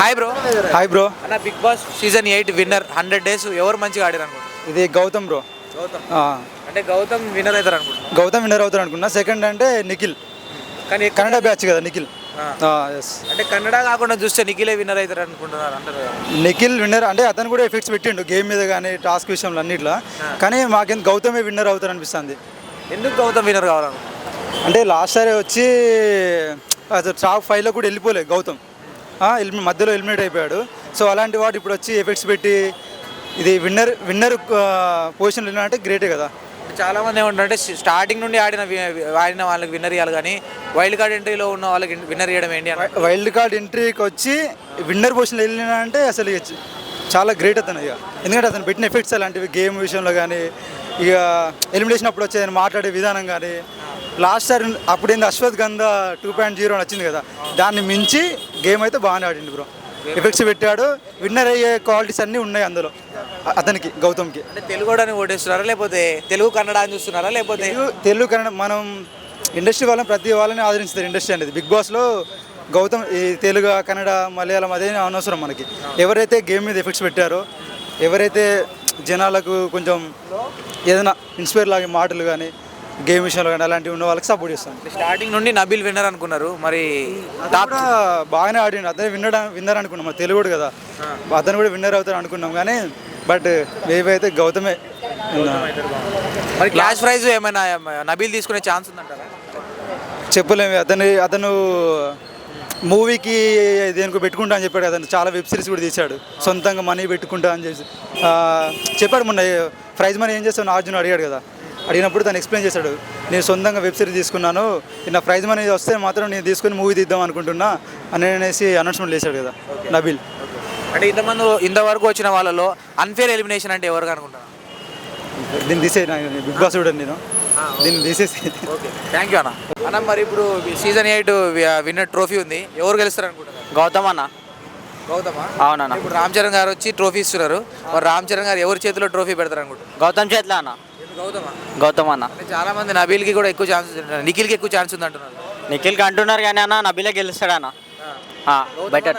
Hi bro. Hi bro. అన్న Bigg Boss season eight winner hundred days ఎవరు మంచిగా ఆడారు అనుకుంటున్నారు? ఇది గౌతమ్ బ్రో. గౌతమ్. అంటే గౌతమ్ విన్నర్ అవుతారు అనుకుంటున్నారు. గౌతమ్ విన్నర్ అవుతారు అనుకున్నా సెకండ్ అంటే నిఖిల్. కానీ కన్నడ బ్యాచ్ కదా నిఖిల్. అంటే కన్నడ కాకుండా చూస్తే నిఖిలే విన్నర్ అవుతారు అనుకుంటున్నారు అంటారు. నిఖిల్ విన్నర్ అంటే అతను కూడా ఎఫెక్ట్స్ పెట్టిండు గేమ్ మీద కానీ టాస్క్ విషయంలో అన్నిట్లో. కానీ మాకేం గౌతమే విన్నర్ అవుతారు అనిపిస్తుంది. ఎందుకు గౌతమ్ విన్నర్ కావాలనుకుంటున్నారు? అంటే లాస్ట్ సారి వచ్చి అసలు టాప్ ఫైవ్లో కూడా వెళ్ళిపోలే గౌతమ్. ఎలిమి- మధ్యలో ఎలిమినేట్ అయిపోయాడు. సో అలాంటి వాడు ఇప్పుడు వచ్చి ఎఫెక్ట్స్ పెట్టి ఇది విన్నర్ విన్నర్ పొజిషన్లో వెళ్ళినంటే గ్రేటే కదా. చాలా మంది ఏమంటారంటే స్టార్టింగ్ నుండి ఆడిన ఆడిన వాళ్ళకి విన్నర్ ఇవ్వాలి కానీ వైల్డ్ కార్డ్ ఎంట్రీలో ఉన్న వాళ్ళకి విన్నర్ ఇవ్వడం ఏంటి అని వైల్డ్ కార్డ్ ఎంట్రీకి వచ్చి విన్నర్ పొజిషన్లో వెళ్ళినా అంటే అసలు చాలా గ్రేట్ అతను ఇక. ఎందుకంటే అతను పెట్టిన ఎఫెక్ట్స్ అలాంటివి గేమ్ విషయంలో కానీ ఇక ఎలిమినేషన్ అప్పుడు వచ్చి ఆయన మాట్లాడే విధానం కానీ లాస్ట్ సార్ అప్పుడు ఏంది అశ్వత్ గంధ టూ పాయింట్ జీరో అని వచ్చింది కదా దాన్ని మించి గేమ్ అయితే బాగానే ఆడింది బ్రో. ఎఫెక్ట్స్ పెట్టాడు విన్నర్ అయ్యే క్వాలిటీస్ అన్నీ ఉన్నాయి అందులో అతనికి గౌతమ్కి. అంటే తెలుగు ఓటేస్తున్నారా లేకపోతే తెలుగు కన్నడ అని చూస్తున్నారా లేకపోతే? తెలుగు కన్నడ మనం ఇండస్ట్రీ వాళ్ళని ప్రతి వాళ్ళని ఆదరిస్తారు ఇండస్ట్రీ అనేది. బిగ్ బాస్లో గౌతమ్ ఈ తెలుగు కన్నడ మలయాళం అదే అనవసరం మనకి. ఎవరైతే గేమ్ మీద ఎఫెక్ట్స్ పెట్టారో ఎవరైతే జనాలకు కొంచెం ఏదైనా ఇన్స్పైర్ లాగే మాటలు కానీ గేమ్ విషయంలో కానీ అలాంటివి ఉన్న వాళ్ళకి సపోర్ట్ చేస్తాను. స్టార్టింగ్ నుండి నబిల్ విన్నర్ అనుకున్నారు మరి టాప్ బాగానే ఆడిండు. అతనే విన్నర్ విన్నర్ అనుకున్నాం. మన తెలుగుడు కదా. అతను కూడా విన్నర్ అవుతారు అనుకున్నాం కానీ బట్ మేబీ అయితే గౌతమే. మరి క్యాష్ ప్రైజ్ ఏమైనా నబిల్ తీసుకునే ఛాన్స్ ఉందంటారా? చెప్పలేము. అతను అతను మూవీకి దేనికి పెట్టుకుంటా అని చెప్పాడు అతను చాలా వెబ్ సిరీస్ కూడా తీశాడు. సొంతంగా మనీ పెట్టుకుంటా అని చెప్పి చెప్పాడు మొన్న ప్రైజ్ మనీ ఏం చేస్తాను అర్జున్ అడిగాడు కదా. అడిగినప్పుడు తను ఎక్స్ప్లెయిన్ చేశాడు నేను సొంతంగా వెబ్ సిరీస్ తీసుకున్నాను నా ప్రైజ్ మనీ వస్తే మాత్రం నేను తీసుకొని మూవీ తీద్దాం అనుకుంటున్నా అని అనేసి అనౌన్స్మెంట్ చేశాడు కదా నబిల్. అంటే ఇంతమంది ఇంతవరకు వచ్చిన వాళ్ళలో అన్ఫేర్ ఎలిమినేషన్ అంటే ఎవరు అనుకుంటారు? దీన్ని తీసే బిగ్ బాస్ చూడండి నేను. దీన్ని తీసేసి. ఓకే. థ్యాంక్ యూ అన్న. అన్న మరి ఇప్పుడు సీజన్ ఎయిట్ విన్నర్ ట్రోఫీ ఉంది. ఎవరు గెలుస్తారు అనుకుంటున్నారు? గౌతమ్ అన్న. గౌతమా? అవునన్న. ఇప్పుడు రామ్ చరణ్ గారు వచ్చి ట్రోఫీ ఇస్తున్నారు. మరి రామ్ చరణ్ గారు ఎవరి చేతిలో ట్రోఫీ పెడతారు అనుకుంటున్నారు? గౌతమ్ చేతిలో అన్న. గౌతమా? గౌతమ్ అన్న చాలా మంది నబీల్కి కూడా ఎక్కువ ఛాన్స్ నిఖిల్కి ఎక్కువ ఛాన్స్ ఉంది అంటున్నారు నిఖిల్కి అంటున్నారు కానీ అన్న నబీలే గెలుస్తాడు అన్న బెటర్?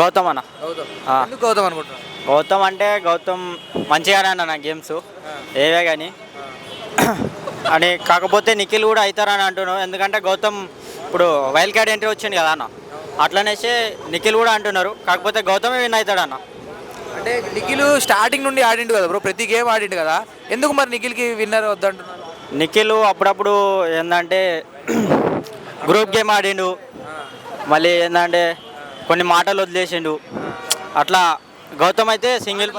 గౌతమ్ అన్న గౌతమ్. ఆ. ఎందుకు గౌతమ్ అనుకుంటున్నారు? గౌతమ్ అంటే గౌతమ్ మంచిగా అన్న గేమ్స్. ఏవే కానీ అని కాకపోతే నిఖిల్ కూడా అవుతారని అంటున్నాను ఎందుకంటే గౌతమ్ ఇప్పుడు వైల్డ్ కార్డ్ ఎంట్రీ వచ్చింది కదా అన్న. అట్లనేసి నిఖిల్ కూడా అంటున్నారు. కాకపోతే గౌతమే విన్ అవుతాడు అన్న అంటే నిఖిల్ స్టార్టింగ్ నుండి ఆడిండు కదా బ్రో ప్రతి గేమ్ ఆడిండు కదా. ఎందుకు మరి నిఖిల్కి విన్నర్ వద్దంటున్నారు? నిఖిల్ అప్పుడప్పుడు ఏంటంటే గ్రూప్ గేమ్ ఆడిండు. మళ్ళీ ఏంటంటే కొన్ని మాటలు వదిలేసిండు. అట్లా గౌతమ్ అయితే సింగిల్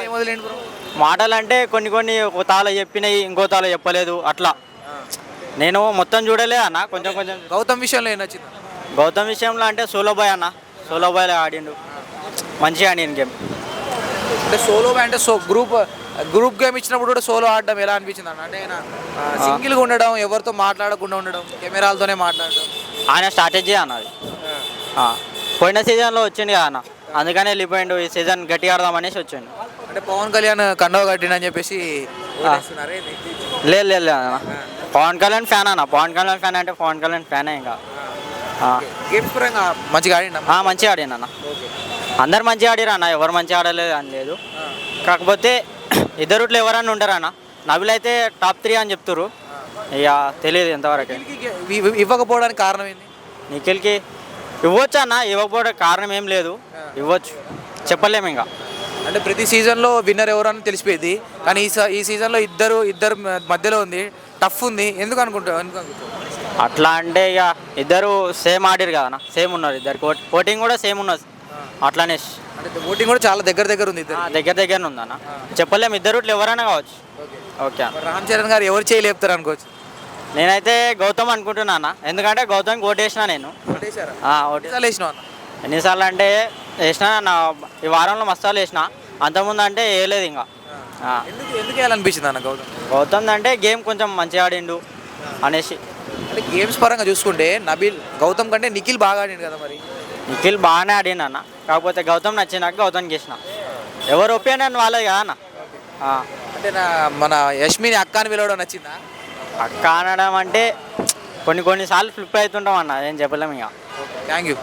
మాటలు అంటే కొన్ని కొన్ని ఒక తాళ చెప్పినాయి ఇంకో తాళ చెప్పలేదు అట్లా. నేను మొత్తం చూడలే అన్న కొంచెం కొంచెం. గౌతమ్ విషయంలో ఏం నచ్చింది? గౌతమ్ విషయంలో అంటే సోలో బాయ్ అన్న సోలో బాయ్లో ఆడిండు మంచిగా ఆడిన గేమ్. అంటే సోలో అంటే సో గ్రూప్ గ్రూప్ గేమ్ ఇచ్చినప్పుడు కూడా సోలో ఆడడం ఎలా అనిపించింది అన్న? అంటే ఆయన సింగిల్గా ఉండడం ఎవరితో మాట్లాడకుండా ఉండడం కెమెరాలతోనే మాట్లాడడం. ఆయన స్ట్రాటజీ అన్నది. పోయిన సీజన్లో వచ్చిండు కదా అన్న. అందుకనే వెళ్ళిపోయిండు ఈ సీజన్ గట్టిగా ఆడదామనేసి వచ్చిండు. అంటే పవన్ కళ్యాణ్ కండవ కట్టిండని చెప్పేసి? లేదు లేదు అన్న. పవన్ కళ్యాణ్ ఫ్యాన్ అన్న. పవన్ కళ్యాణ్ ఫ్యాన్ అంటే పవన్ కళ్యాణ్ ఫ్యానే ఇంకా. ఆ. గేమ్స్ పరంగా మంచిగా ఆడిండ? మంచిగా ఆడిన అన్న. అందరు మంచిగా ఆడిరు అన్న ఎవరు మంచిగా ఆడలేదు అని లేదు. కాకపోతే ఇద్దరుట్లో ఎవరన్నా ఉంటారు అన్న? నబిల్ అయితే టాప్ త్రీ అని చెప్తారు ఇక తెలియదు ఎంతవరకు. ఇవ్వకపోవడానికి కారణం ఏంది? నిఖిల్కి ఇవ్వచ్చు అన్న ఇవ్వకపోవడానికి కారణం ఏం లేదు. ఇవ్వచ్చు. చెప్పలేము ఇంకా అంటే ప్రతి సీజన్లో విన్నర్ ఎవరని తెలిసిపోయింది కానీ ఈ స- ఈ సీజన్లో ఇద్దరు ఇద్దరు మ- మధ్యలో ఉంది. టఫ్ ఉంది. ఎందుకు అనుకుంటావు ఎందుకు అనుకుంటావు? అట్లా అంటే ఇక ఇద్దరు సేమ్ ఆడిరు కదా అన్న. సేమ్ ఉన్నారు ఇద్దరు. ఓటింగ్ కూడా సేమ్ ఉన్నది. అట్లానే అంటే ఓటింగ్ కూడా చాలా దగ్గర దగ్గర ఉంది దగ్గర దగ్గర ఉందన్న. చెప్పలేము ఇద్దరు ఎవరైనా కావచ్చు. ఓకే. రామ్ చరణ్ గారు ఎవరు చేయలేపుతారు అనుకోవచ్చు? నేనైతే గౌతమ్ అనుకుంటున్నా అన్న. ఎందుకంటే గౌతమ్కి ఓటేసిన నేను. ఎన్నిసార్లు అంటే వేసిన నా ఈ వారంలో మస్తాలు వేసిన. అంతకుముందు అంటే వేయలేదు ఇంకా. ఎందుకు వేయాలనిపించింది అన్న గౌతమ్? గౌతమ్ అంటే గేమ్ కొంచెం మంచిగా ఆడిండు అనేసి. అంటే గేమ్స్ పరంగా చూసుకుంటే నబీల్ గౌతమ్ కంటే నిఖిల్ బాగా ఆడిండు కదా మరి? నిఖిల్ బాగానే ఆడిండు అన్న. కాకపోతే గౌతమ్ నచ్చినాక గౌతమ్కి వేసిన ఎవరు ఒపీనియన్ వాళ్ళది కదా అన్న. ఆ. అంటే నా మన యష్మిని అక్క అని పిలవడం నచ్చిందా? అక్క అనడం అంటే కొన్ని కొన్నిసార్లు ఫ్లిప్ అవుతుంటాం అన్న ఏం చెప్పలేము ఇక. Thank you